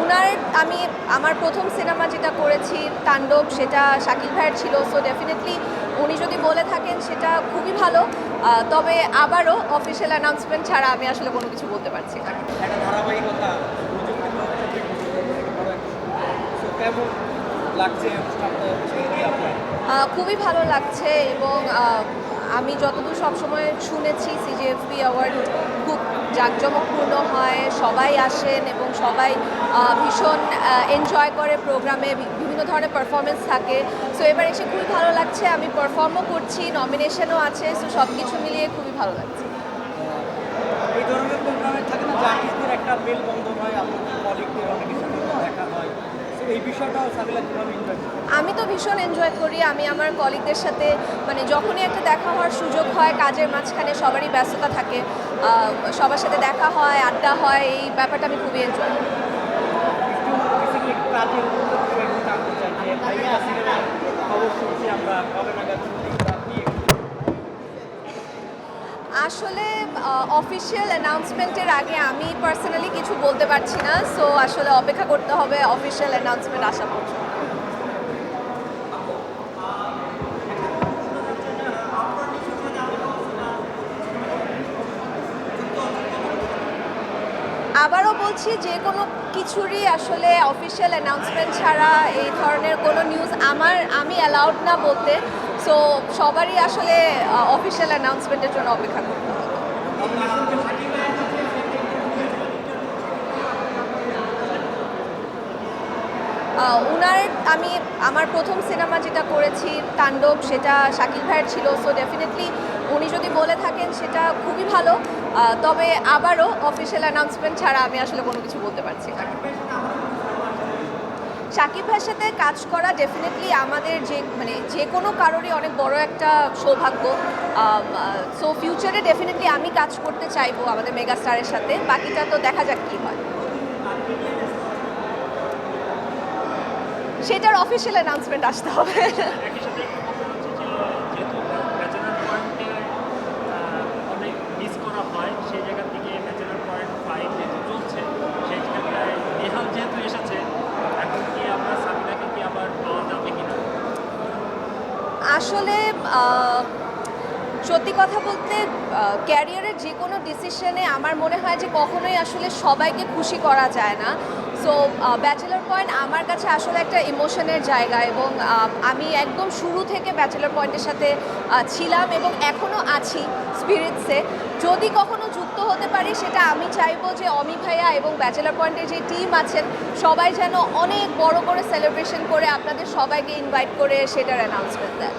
উনার আমি আমার প্রথম সিনেমা যেটা করেছি তাণ্ডব সেটা শাকিল ভাইয়ের ছিল সো ডেফিনেটলি উনি যদি বলে থাকেন সেটা খুবই ভালো তবে আবারও অফিসিয়াল অ্যানাউন্সমেন্ট ছাড়া আমি আসলে কোনো কিছু বলতে পারছি না খুবই ভালো লাগছে এবং আমি যতদূর সবসময় শুনেছি সিজিএফপি অ্যাওয়ার্ড খুব জাঁকজমকপূর্ণ হয়, সবাই আসেন এবং সবাই ভীষণ এনজয় করে প্রোগ্রামে বিভিন্ন ধরনের পারফরমেন্স থাকে। সো এবার এসে খুবই ভালো লাগছে, আমি পারফর্মও করছি নমিনেশনও আছে সো সব কিছু মিলিয়ে খুবই ভালো লাগছে। এই ধরনের প্রোগ্রামে থাকে না একটা মেলবন্ধন হয় দেখা হয় তো এই বিষয়টাও সাবিলা কীভাবে এনজয় করে আমি তো ভীষণ এনজয় করি। আমি আমার কলিগদের সাথে মানে যখনই একটা দেখা হওয়ার সুযোগ হয় কাজের মাঝখানে সবারই ব্যস্ততা থাকে। সবার সাথে দেখা হয় আড্ডা হয় এই ব্যাপারটা আমি খুবই এনজয় করি একটু বেসিক্যালি কাজের বিষয়ে একটু জানতে চাই যে ভাইয়া সিনেমার খবর শুনছি আমরা কবে নাগাদ শুটিংটা নিয়ে আসলে অফিসিয়াল অ্যানাউন্সমেন্টের আগে আমি পার্সোনালি কিছু বলতে পারছি না সো আসলে অপেক্ষা করতে হবে অফিসিয়াল অ্যানাউন্সমেন্ট আসা পর্যন্ত। আবারও বলছি, যে কোনো কিছুরই আসলে অফিসিয়াল অ্যানাউন্সমেন্ট ছাড়া এই ধরনের কোনো নিউজ আমার, আমি অ্যালাউড না বলতে। সো সবারই আসলে অফিসিয়াল অ্যানাউন্সমেন্টের জন্য অপেক্ষা করতে হবে। উনার, আমি, আমার প্রথম সিনেমা যেটা করেছি, তাণ্ডব, সেটা শাকিল ভাইয়ের ছিল। সো ডেফিনেটলি উনি যদি বলে থাকেন, সেটা খুবই ভালো। তবে আবারও অফিসিয়াল অ্যানাউন্সমেন্ট ছাড়া আমি আসলে কোনো কিছু বলতে পারছি না। শাকিব ভাইয়ের সাথে কাজ করা ডেফিনেটলি আমাদের যে মানে যে কোনো কারোরই অনেক বড় একটা সৌভাগ্য। সো ফিউচারে ডেফিনেটলি আমি কাজ করতে চাইব আমাদের মেগা স্টারের সাথে। বাকিটা তো দেখা যাক কী হয়। সেটার অফিসিয়াল অ্যানাউন্সমেন্ট আসতে হবে একই সাথে যেহেতু ব্যাচেলার পয়েন্টে অনেক মিস করা হয় সেই জায়গা থেকে ব্যাচেলার পয়েন্ট ফাইভ যেহেতু চলছে সেই জায়গায় নেহাল যেহেতু এসেছে এখন কি আমরা সাবিনাকে কি আবার পাওয়া যাবে কিনা আসলে সত্যি কথা বলতে ক্যারিয়ারের যে কোনো ডিসিশনে আমার মনে হয় যে কখনোই আসলে সবাইকে খুশি করা যায় না। সো ব্যাচেলর পয়েন্ট আমার কাছে আসলে একটা ইমোশনের জায়গা এবং আমি একদম শুরু থেকে ব্যাচেলর পয়েন্টের সাথে ছিলাম এবং এখনও আছি স্পিরিটসে যদি কখনো যুক্ত হতে পারি, সেটা আমি চাইব যে অমি ভাইয়া এবং ব্যাচেলর পয়েন্টের যে টিম আছেন, সবাই যেন অনেক বড় করে সেলিব্রেশন করে আপনাদের সবাইকে ইনভাইট করে সেটার অ্যানাউন্সমেন্ট দেয়